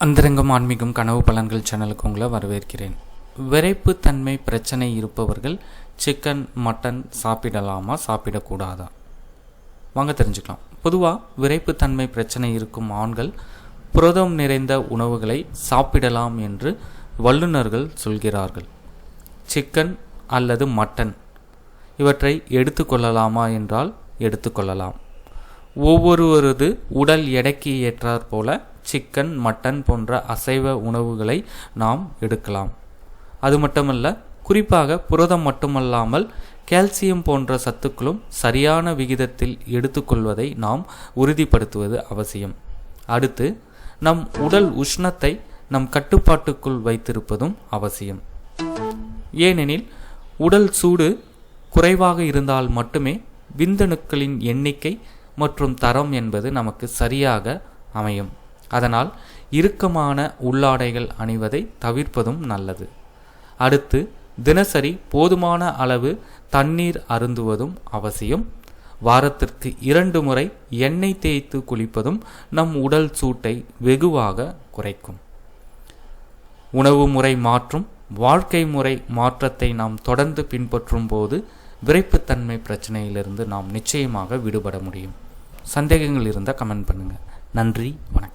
அந்தரங்கம் ஆன்மீகம் கனவு பலன்கள் சேனலுக்கு உங்களை வரவேற்கிறேன். விரைப்பு தன்மை பிரச்சனை இருப்பவர்கள் சிக்கன் மட்டன் சாப்பிடலாமா சாப்பிடக்கூடாதா? வாங்க தெரிஞ்சுக்கலாம். பொதுவாக விரைப்புத்தன்மை பிரச்சனை இருக்கும் ஆண்கள் புரதம் நிறைந்த உணவுகளை சாப்பிடலாம் என்று வல்லுநர்கள் சொல்கிறார்கள். சிக்கன் அல்லது மட்டன் இவற்றை எடுத்துக்கொள்ளலாமா என்றால் எடுத்துக்கொள்ளலாம் ஒவ்வொருவரது உடல் எடைக்கு ஏற்றாற் போல சிக்கன் மட்டன் போன்ற அசைவ உணவுகளை நாம் எடுக்கலாம். அது மட்டுமல்ல குறிப்பாக புரதம் மட்டுமல்லாமல் கால்சியம் போன்ற சத்துக்களும் சரியான விகிதத்தில் எடுத்துக்கொள்வதை நாம் உறுதிப்படுத்துவது அவசியம். அடுத்து நம் உடல் உஷ்ணத்தை நம் கட்டுப்பாட்டுக்குள் வைத்திருப்பதும் அவசியம். ஏனெனில் உடல் சூடு குறைவாக இருந்தால் மட்டுமே விந்தணுக்களின் எண்ணிக்கை மற்றும் தரம் என்பது நமக்கு சரியாக அமையும். அதனால் இறுக்கமான உள்ளாடைகள் அணிவதை தவிர்ப்பதும் நல்லது. அடுத்து தினசரி போதுமான அளவு தண்ணீர் அருந்துவதும் அவசியம். வாரத்திற்கு இரண்டு முறை எண்ணெய் தேய்த்து குளிப்பதும் நம் உடல் சூட்டை வெகுவாக குறைக்கும். உணவு முறை மாற்றும் வாழ்க்கை முறை மாற்றத்தை நாம் தொடர்ந்து பின்பற்றும் போது விரைப்புத்தன்மை பிரச்சனையிலிருந்து நாம் நிச்சயமாக விடுபட முடியும். சந்தேகங்கள் இருந்தால் கமெண்ட் பண்ணுங்கள் நன்றி வணக்கம்.